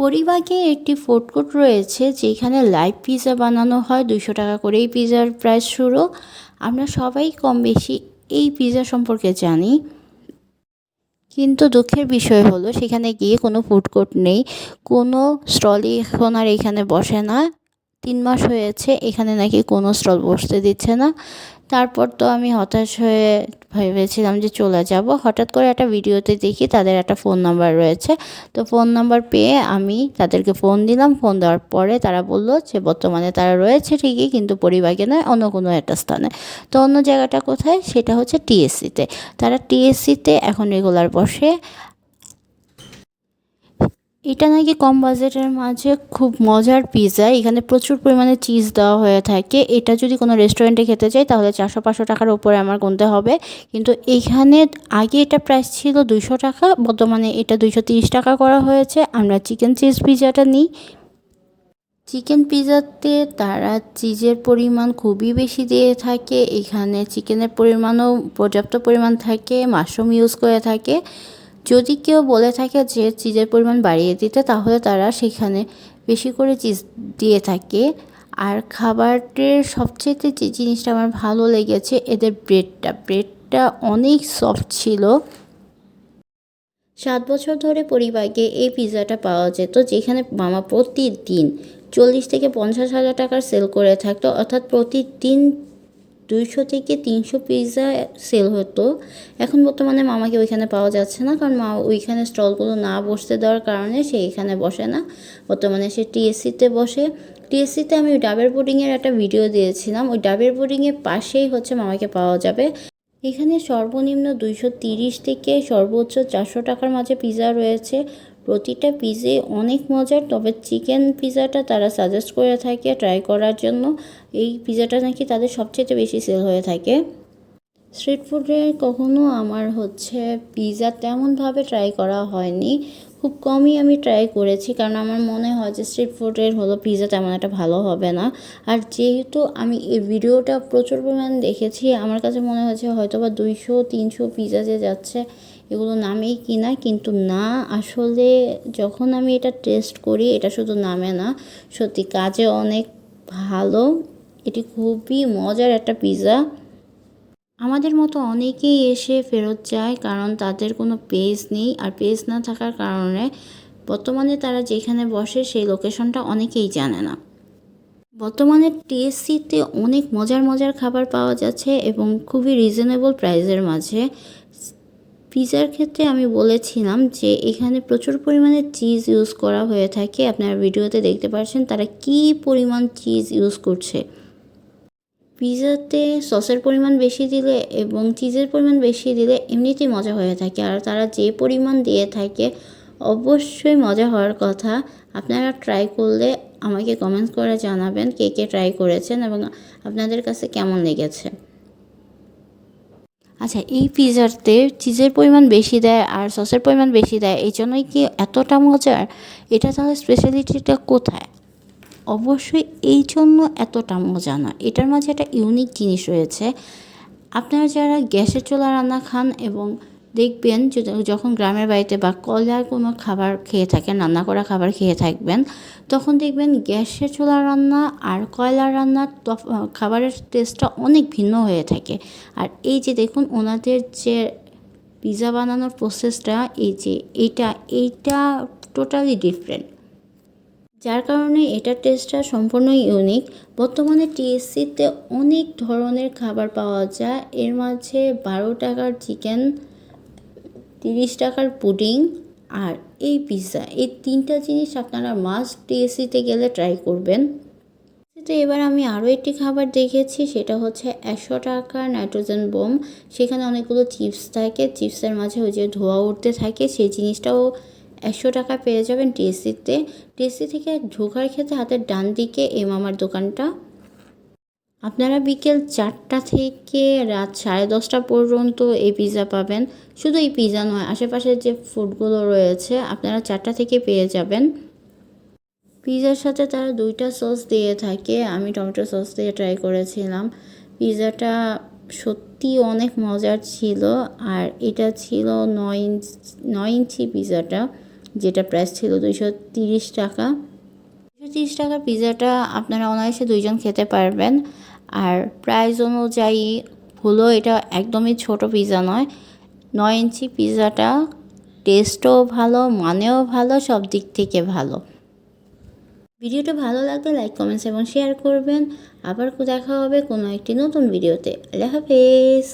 পরিবাগে একটি food court রয়েছে, যেখানে লাইভ পিৎজা বানানো হয়, দুশো টাকা করেই পিৎজার প্রাইস শুরু। আমরা সবাই কম বেশি এই পিৎজা সম্পর্কে জানি। কিন্তু দুঃখের বিষয় হলো, সেখানে গিয়ে কোনো ফুড কোর্ট নেই, কোনো স্টলই এখন আর এখানে বসে না। তিন মাস হয়েছে, এখানে নাকি কোনো স্টল বসতে দিচ্ছে না। তারপর তো আমি হতাশ হয়ে ভেবেছিলাম যে চলে যাব। হঠাৎ করে একটা ভিডিওতে দেখি তাদের একটা ফোন নাম্বার রয়েছে। তো ফোন নাম্বার পেয়ে আমি তাদেরকে ফোন দিলাম। ফোন দেওয়ার পরে তারা বলল যে, বর্তমানে তারা রয়েছে ঠিকই, কিন্তু পরিবাগে নয়, অন্য কোনো একটা স্থানে। তো অন্য জায়গাটা কোথায়? সেটা হচ্ছে টিএসসিতে। তারা টিএসসিতে এখন রেগুলার বসে। এটা নাকি কম বাজেটের মাঝে খুব মজার পিৎজা এখানে প্রচুর পরিমাণে চিজ দেওয়া হয়ে থাকে। এটা যদি কোনো রেস্টুরেন্টে খেতে চাই, তাহলে চারশো পাঁচশো টাকার উপরে আমার গুনতে হবে। কিন্তু এখানে আগে এটা প্রাইস ছিল দুশো টাকা, বর্তমানে এটা দুইশো তিরিশ টাকা করা হয়েছে। আমরা চিকেন চিজ পিৎজাটা নিই। চিকেন পিৎজাতে তারা চিজের পরিমাণ খুবই বেশি দিয়ে থাকে। এখানে চিকেনের পরিমাণও পর্যাপ্ত পরিমাণ থাকে মাশরুম ইউজ করে থাকে। যদি কেউ বলে থাকে যে চিজের পরিমাণ বাড়িয়ে দিতে, তাহলে তারা সেখানে বেশি করে চিজ দিয়ে থাকে। আর খাবারের সবচেয়ে যে জিনিসটা আমার ভালো লেগেছে, এদের ব্রেডটা। ব্রেডটা অনেক সফট ছিল। সাত বছর ধরে পরিবারকে এই পিৎজাটা পাওয়া যেত, যেখানে মামা প্রতিদিন চল্লিশ থেকে পঞ্চাশ হাজার টাকার সেল করে থাকতো। অর্থাৎ প্রতিদিন দুইশো থেকে তিনশো পিৎজা সেল হতো। এখন বর্তমানে মামাকে ওইখানে পাওয়া যাচ্ছে না, কারণ মা ওইখানে স্টলগুলো না বসতে দেওয়ার কারণে সে এখানে বসে না। বর্তমানে সে টিএসসিতে বসে। টিএসসিতে আমি ডাবের বোর্ডিংয়ের একটা ভিডিও দিয়েছিলাম। ওই ডাবের বোর্ডিংয়ের পাশেই হচ্ছে মামাকে পাওয়া যাবে। এখানে সর্বনিম্ন দুইশো তিরিশ থেকে সর্বোচ্চ চারশো টাকার মাঝে পিৎজা রয়েছে। প্রতিটা পিজে অনেক মজার, তবে চিকেন পিৎজাটা তারা সাজেস্ট করে থাকে ট্রাই করার জন্য। এই পিৎজাটা নাকি তাদের সবচেয়ে বেশি সেল হয়ে থাকে। স্ট্রিট ফুডে কখনো আমার হচ্ছে পিৎজা তেমনভাবে ট্রাই করা হয়নি। খুব কমই আমি ট্রাই করেছি, কারণ আমার মনে হয় যে স্ট্রিট ফুডের হলো পিৎজা তেমন একটা ভালো হবে না। আর যেহেতু আমি এই ভিডিওটা প্রচুর পরিমাণ দেখেছি, আমার কাছে মনে হয়েছে হয়তো বা দুইশো, তিনশো পিৎজা যে যাচ্ছে এগুলো নামেই কিনা কিন্তু না, আসলে যখন আমি এটা টেস্ট করি, এটা শুধু নামে না, সত্যি কাজে অনেক ভালো। এটি খুবই মজার একটা পিৎজা আমাদের মতো অনেকেই এসে ফেরত যায়, কারণ তাদের কোনো পেজ নেই। আর পেজ না থাকার কারণে বর্তমানে তারা যেখানে বসে, সেই লোকেশনটা অনেকেই জানে না। বর্তমানে টিএসসিতে অনেক মজার মজার খাবার পাওয়া যাচ্ছে এবং খুবই রিজনেবল প্রাইসের মাঝে। পিজার ক্ষেত্রে আমি বলেছিলাম যে এখানে প্রচুর পরিমাণে চিজ ইউজ করা হয়ে থাকে। আপনারা ভিডিওতে দেখতে পাচ্ছেন তারা কি পরিমাণ চিজ ইউজ করছে। পিজাতে সসের পরিমাণ বেশি দিলে এবং চিজের পরিমাণ বেশি দিলে এমনিতেই মজা হয়ে থাকে। আর তারা যে পরিমাণ দিয়ে থাকে, অবশ্যই মজা হওয়ার কথা। আপনারা ট্রাই করলে আমাকে কমেন্টস করে জানাবেন কে কে ট্রাই করেছেন এবং আপনাদের কাছে কেমন লেগেছে। আচ্ছা এই পিজাতে চিজের পরিমাণ বেশি দেয় আর সসের পরিমাণ বেশি দেয়, এই জন্যই কি এতটা মজার? এটা তাহলে স্পেশালিটিটা কোথায়? অবশ্যই এই জন্য এতটা মজা না। এটার মাঝে একটা ইউনিক জিনিস রয়েছে। আপনারা যারা গ্যাসের চুলা রান্না খান এবং দেখবেন যখন গ্রামের বাড়িতে বা কলার কোনো খাবার খেয়ে থাকেন, রান্না করা খাবার খেয়ে থাকবেন, তখন দেখবেন গ্যাসের চুলা রান্না আর কয়লার রান্নার খাবারের টেস্টটা অনেক ভিন্ন হয়ে থাকে। আর এই যে দেখুন, ওনাদের যে পিৎজা বানানোর প্রসেসটা, এই যে এইটা এইটা টোটালি ডিফারেন্ট। যার কারণে এটার টেস্টটা সম্পূর্ণই ইউনিক। বর্তমানে টিএসসিতে অনেক ধরনের খাবার পাওয়া যায়। এর মাঝে বারো টাকার চিকেন তিরিশ টাকার পুডিং আর এই পিৎজা। এই তিনটা জিনিস আপনারা মাস্ট টিএসসিতে গেলে ট্রাই করবেন। তো এবার আমি আরও একটি খাবার দেখেছি, সেটা হচ্ছে একশো টাকার নাইট্রোজেন বোম। সেখানে অনেকগুলো চিপস থাকে, চিপসের মাঝে ওই যে ধোয়া উঠতে থাকে, সেই জিনিসটাও একশো টাকা পেয়ে যাবেন টিএসসিতে টিএসসি থেকে ঢোকার ক্ষেত্রে হাতের ডান দিকে এই মামার দোকানটা। আপনারা বিকেল চারটা থেকে রাত সাড়ে দশটা পর্যন্ত এই পিৎজা পাবেন। শুধু এই পিৎজা নয়, আশেপাশের যে ফুডগুলো রয়েছে, আপনারা চারটা থেকে পেয়ে যাবেন। পিৎজার সাথে তারা দুইটা সস দিয়ে থাকে। আমি টমেটো সস দিয়ে ট্রাই করেছিলাম। পিৎজাটা সত্যি অনেক মজার ছিল, আর এটা ছিল নয় ইঞ্চ, নয় ইঞ্চি পিৎজাটা যেটা প্রাইস ছিল দুইশো তিরিশ টাকা। দুশো তিরিশ টাকার পিৎজাটা আপনারা অনায়াসে দুইজন খেতে পারবেন। আর প্রাইস অনুযায়ী হলো এটা একদমই ছোট পিৎজা নয় নয় ইঞ্চি পিৎজাটা টেস্টও ভালো, মানেও ভালো, সব দিক থেকে ভালো। ভিডিওটা ভালো লাগলে লাইক কমেন্টস এবং শেয়ার করবেন। আবার দেখা হবে কোনো একটি নতুন ভিডিওতে আল্লাহ হাফেজ।